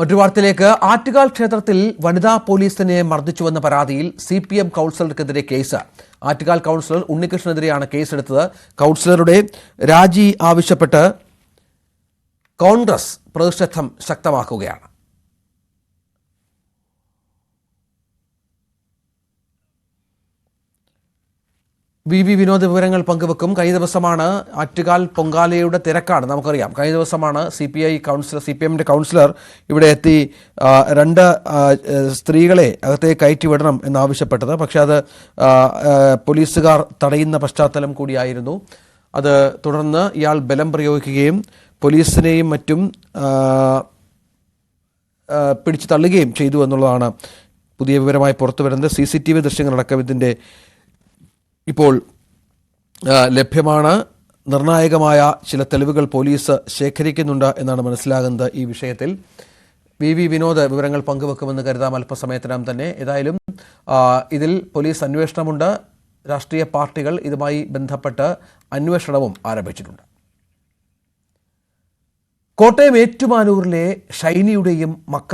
മറ്റു വാർത്തയിലേക്ക്. ആറ്റുകാൽ ക്ഷേത്രത്തിൽ വനിതാ പോലീസിനെ മർദ്ദിച്ചുവെന്ന പരാതിയിൽ സി പി എം കൗൺസിലർക്കെതിരെ കേസ്. ആറ്റുകാൽ കൗൺസിലർ ഉണ്ണികൃഷ്ണനെതിരെയാണ് കേസെടുത്തത്. കൗൺസിലറുടെ രാജി ആവശ്യപ്പെട്ട് കോൺഗ്രസ് പ്രതിഷേധം ശക്തമാക്കുകയാണ്. വി വി വിനോദ വിവരങ്ങൾ പങ്കുവെക്കും. കഴിഞ്ഞ ദിവസമാണ് ആറ്റുകാൽ പൊങ്കാലയുടെ തിരക്കാണ്. നമുക്കറിയാം. കഴിഞ്ഞ ദിവസമാണ് C P I councillor C P എമ്മിന്റെ കൗൺസിലർ ഇവിടെ എത്തി രണ്ട് സ്ത്രീകളെ അകത്തേക്ക് കയറ്റി വിടണം എന്നാവശ്യപ്പെട്ടത്. പക്ഷെ അത് പോലീസുകാർ തടയുന്ന പശ്ചാത്തലം കൂടിയായിരുന്നു. അത് തുടർന്ന് ഇയാൾ ബലം പ്രയോഗിക്കുകയും പോലീസിനെയും മറ്റും പിടിച്ചു തള്ളുകയും ചെയ്തു എന്നുള്ളതാണ് പുതിയ വിവരമായി പുറത്തു വരുന്നത് സി സി ടി വി ദൃശ്യങ്ങളടക്കം ഇതിന്റെ ഇപ്പോൾ ലഭ്യമാണ്. നിർണായകമായ ചില തെളിവുകൾ പോലീസ് ശേഖരിക്കുന്നുണ്ട് എന്നാണ് മനസ്സിലാകുന്നത് ഈ വിഷയത്തിൽ. വി വി വിനോദ് വിവരങ്ങൾ പങ്കുവെക്കുമെന്ന് കരുതാം അല്പസമയത്തിനകം തന്നെ. ഏതായാലും ഇതിൽ പോലീസ് അന്വേഷണമുണ്ട്. രാഷ്ട്രീയ പാർട്ടികൾ ഇതുമായി ബന്ധപ്പെട്ട് അന്വേഷണവും ആരംഭിച്ചിട്ടുണ്ട്. കോട്ടയം ഏറ്റുമാനൂരിലെ ഷൈനിയുടെയും മക്ക